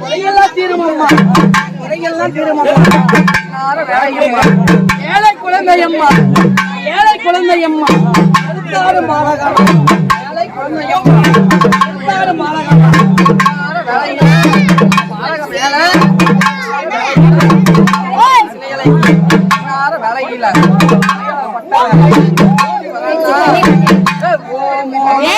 குறையெல்லாம் தீருமம்மா குறையெல்லாம் தீருமம்மா வேலையம்மா ஏழை குழந்தையம்மா. ஏழை குழந்தையம்மா. அடுத்தாறு மாலகா ஏழை குழந்தையம்மா. யார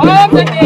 Oh,